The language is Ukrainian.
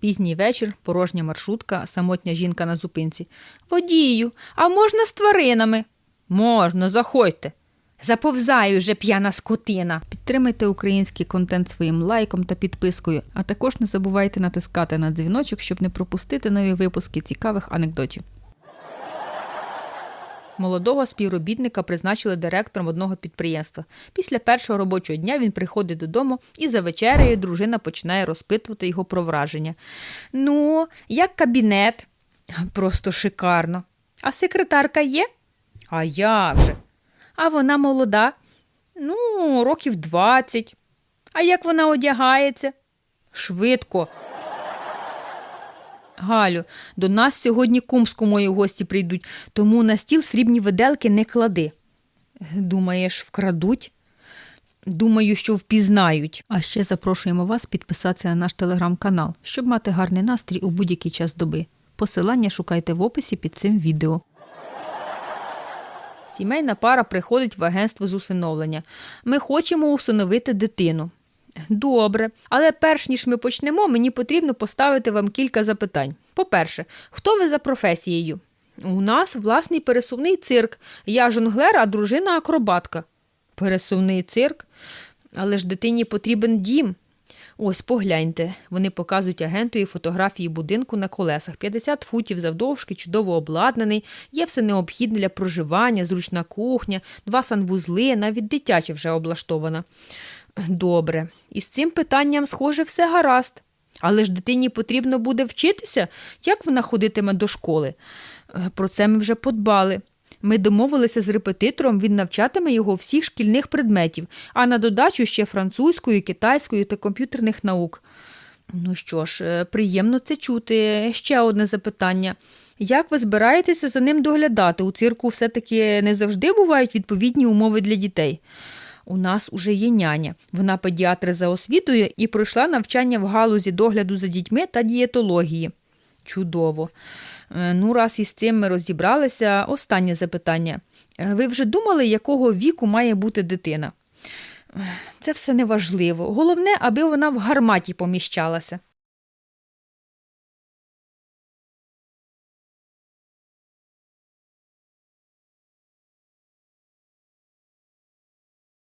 Пізній вечір, порожня маршрутка, самотня жінка на зупинці. Водію, а можна з тваринами? Можна, заходьте. Заповзаю вже п'яна скотина. Підтримайте український контент своїм лайком та підпискою, а також не забувайте натискати на дзвіночок, щоб не пропустити нові випуски цікавих анекдотів. Молодого співробітника призначили директором одного підприємства. Після першого робочого дня він приходить додому і за вечерею дружина починає розпитувати його про враження. Ну, як кабінет? Просто шикарно. А секретарка є? А як же? А вона молода? Ну, років 20. А як вона одягається? Швидко. Галю, до нас сьогодні кумську мої гості прийдуть, тому на стіл срібні виделки не клади. Думаєш, вкрадуть? Думаю, що впізнають. А ще запрошуємо вас підписатися на наш телеграм-канал, щоб мати гарний настрій у будь-який час доби. Посилання шукайте в описі під цим відео. Сімейна пара приходить в агентство з усиновлення. Ми хочемо усиновити дитину. Добре, але перш ніж ми почнемо, мені потрібно поставити вам кілька запитань. По-перше, хто ви за професією? У нас власний пересувний цирк. Я жонглер, а дружина акробатка. Пересувний цирк? Але ж дитині потрібен дім. Ось погляньте. Вони показують агентові фотографії будинку на колесах. 50 футів завдовжки, чудово обладнаний, є все необхідне для проживання, зручна кухня, два санвузли, навіть дитяча вже облаштована. Добре, із цим питанням, схоже, все гаразд. Але ж дитині потрібно буде вчитися, як вона ходитиме до школи. Е, Про це ми вже подбали. Ми домовилися з репетитором, він навчатиме його всіх шкільних предметів, а на додачу ще французької, китайської та комп'ютерних наук. Ну що ж, е, приємно це чути. Ще одне запитання. Як ви збираєтеся за ним доглядати? У цирку все-таки не завжди бувають відповідні умови для дітей. У нас уже є няня. Вона педіатр за освітою і пройшла навчання в галузі догляду за дітьми та дієтології. Чудово. Е, Ну, раз із цим ми розібралися, останнє запитання. Е, Ви вже думали, якого віку має бути дитина? Е, Це все неважливо. Головне, аби вона в гарматі поміщалася.